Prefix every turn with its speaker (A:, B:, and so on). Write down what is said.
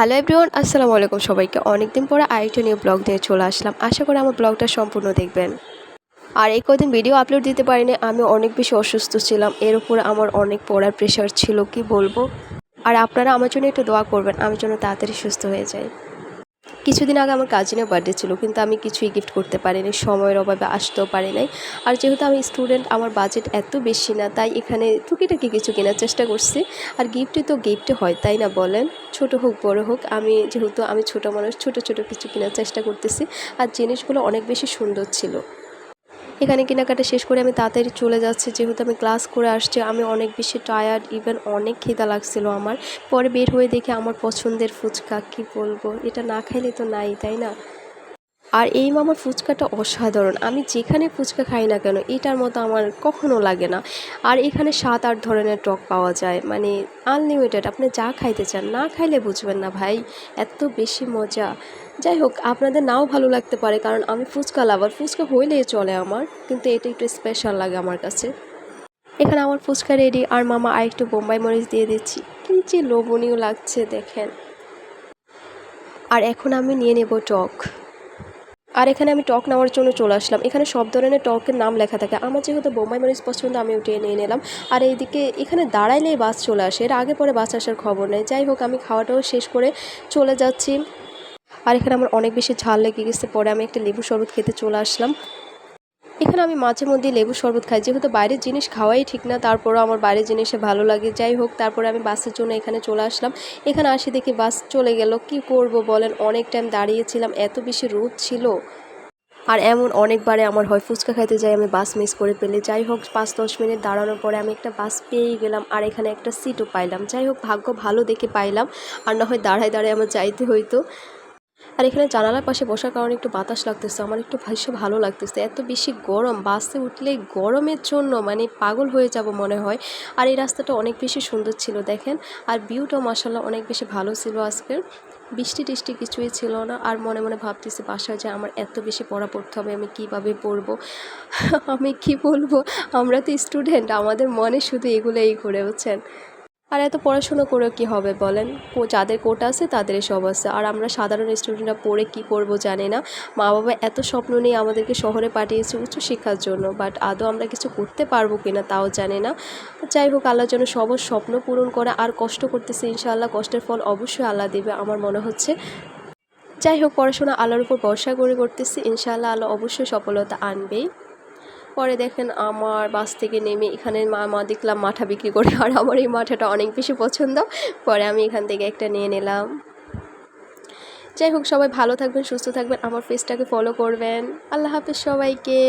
A: Hello everyone আসসালামু আলাইকুম সবাইকে। অনেকদিন পরে আরেকটা নিউ ব্লগ দিয়ে চলে আসলাম। আশা করি আমার ব্লগটা সম্পূর্ণ দেখবেন। আর এই কদিন ভিডিও আপলোড দিতে পারিনি, আমি অনেক বেশি অসুস্থ ছিলাম। এর উপরে আমার অনেক পড়ার প্রেশার ছিল, কি বলব? আর আপনারা আমার জন্য একটু দোয়া করবেন, আমি যেন তাড়াতাড়ি সুস্থ হয়ে যাই। কিছুদিন আগে আমার কাজিনের বার্থডে ছিল, কিন্তু আমি কিছুই গিফট করতে পারিনি, সময়ের অভাবে আসতেও পারি নাই। আর যেহেতু আমি স্টুডেন্ট আমার বাজেট এত বেশি না, তাই এখানে টুকিটাকি কিছু কেনার চেষ্টা করছি। আর গিফটে তো গিফটে হয়, তাই না বলেন? ছোট হোক, বড় হোক, আমি যেহেতু আমি ছোট মানুষ, ছোট ছোট কিছু কেনার চেষ্টা করতেছি। আর জিনিসগুলো অনেক বেশি সুন্দর ছিল। এখানে কেনাকাটা শেষ করে আমি তাড়াতাড়ি চলে যাচ্ছি। যেহেতু আমি ক্লাস করে আসছি, আমি অনেক বেশি টায়ার্ড ইভেন অনেক খিদা লাগছিল আমার। পরে বের হয়ে দেখে আমার পছন্দের ফুচকা, কি বলব? এটা না খাইলে তো নাই, তাই না? আর এই মামার ফুচকাটা অসাধারণ। আমি যেখানে ফুচকা খাই না কেন, এটার মতো আমার কখনো লাগে না। আর এখানে সাত আট ধরনের টক পাওয়া যায় মানে আনলিমিটেড আপনি যা খাইতে চান, না খাইলে বুঝবেন না ভাই, এত বেশি মজা। যাই হোক, আপনাদের নাও ভালো লাগতে পারে, কারণ আমি ফুচকা লাভার ফুচকা হইলেই চলে আমার, কিন্তু এটা একটু স্পেশাল লাগে আমার কাছে। এখানে আমার ফুচকা রেডি আর মামা আর একটু বোম্বাই মরিচ দিয়ে দিচ্ছি। কি লোভনীয় লাগছে, দেখেন। আর এখন আমি নিয়ে নেব টক। আর এখানে আমি টক নেওয়ার জন্য চলে আসলাম। এখানে সব ধরনের টকের নাম লেখা থাকে। আমার যেহেতু বোম্বাই মরিচ পছন্দ আমি উঠিয়ে নিয়ে নিলাম। আর এইদিকে এখানে দাঁড়াইলেই বাস চলে আসে। এর আগে পরে বাস আসার খবর নেই। যাই হোক, আমি খাওয়াটাও শেষ করে চলে যাচ্ছি। আর এখানে আমার অনেক বেশি ঝাল লেগে গেছে। পরে আমি একটা লেবু শরবত খেতে চলে আসলাম। এখানে আমি মাঝে মধ্যে লেবু শরবত খাই। যেহেতু বাইরের জিনিস খাওয়াই ঠিক না, তারপরও আমার বাইরের জিনিসে ভালো লাগে। যাই হোক, তারপরে আমি বাসের জন্য এখানে চলে আসলাম। এখানে আসি দেখি বাস চলে গেল। কি করব বলেন? অনেক টাইম দাঁড়িয়েছিলাম, এত বেশি রোদ ছিল। আর এমন অনেকবারে আমার হয়, ফুচকা খাইতে যাই আমি বাস মিস করে পেলে যাই হোক পাঁচ দশ মিনিট দাঁড়ানোর পরে আমি একটা বাস পেয়েই গেলাম আর এখানে একটা সিটও পাইলাম। যাই হোক, ভাগ্য ভালো দেখে পাইলাম। আর না হয় দাঁড়ায় দাঁড়ায় আমার যাইতে হইতো। আর এখানে জানালার পাশে বসার কারণে একটু বাতাস লাগতেছে। আমার একটু ভীষণ ভালো লাগতেছে। এত বেশি গরম, বাসে উঠলে গরমের জন্য মানে পাগল হয়ে যাব মনে হয়। আর এই রাস্তাটা অনেক বেশি সুন্দর ছিল, দেখেন। আর ভিউটাও মাসাল্লাহ অনেক বেশি ভালো ছিল আজকের বৃষ্টি টিষ্টি কিছুই ছিল না। আর মনে মনে ভাবতেছি বাসায় যে আমার এত বেশি পড়া পড়তে হবে, আমি কীভাবে পড়ব? আমি কি বলব? আমরা তো স্টুডেন্ট, আমাদের মনে শুধু এগুলোই ঘুরে, বুঝছেন? আর এত পড়াশুনো করেও কি হবে বলেন? যাদের কোটা আছে তাদের সব আছে। আর আমরা সাধারণ স্টুডেন্টরা পড়ে কি করব জানি না। মা বাবা এত স্বপ্ন নিয়ে আমাদেরকে শহরে পাঠিয়েছে উচ্চশিক্ষার জন্য বাট আদৌ আমরা কিছু করতে পারব কিনা তাও জানি না। যাই হোক, আল্লাহ যেন সবার স্বপ্ন পূরণ করে। আর কষ্ট করতেছে ইনশাআল্লাহ, কষ্টের ফল অবশ্যই আল্লাহ দেবে, আমার মনে হচ্ছে। যাই হোক, পড়াশোনা আল্লাহর উপর ভরসা করে করতেছি। ইনশাআল্লাহ আল্লাহ অবশ্যই সফলতা আনবেই। পরে দেখেন আমার বাস থেকে নেমে এখানে মা মা দেখলাম মাঠা বিক্রি করে, আর আমার এই মাঠাটা অনেক বেশি পছন্দ। পরে আমি এখান থেকে একটা নিয়ে নিলাম। যাই হোক, সবাই ভালো থাকবেন, সুস্থ থাকবেন। আমার ফেসটাকে ফলো করবেন। আল্লাহ হাফেজ সবাইকে।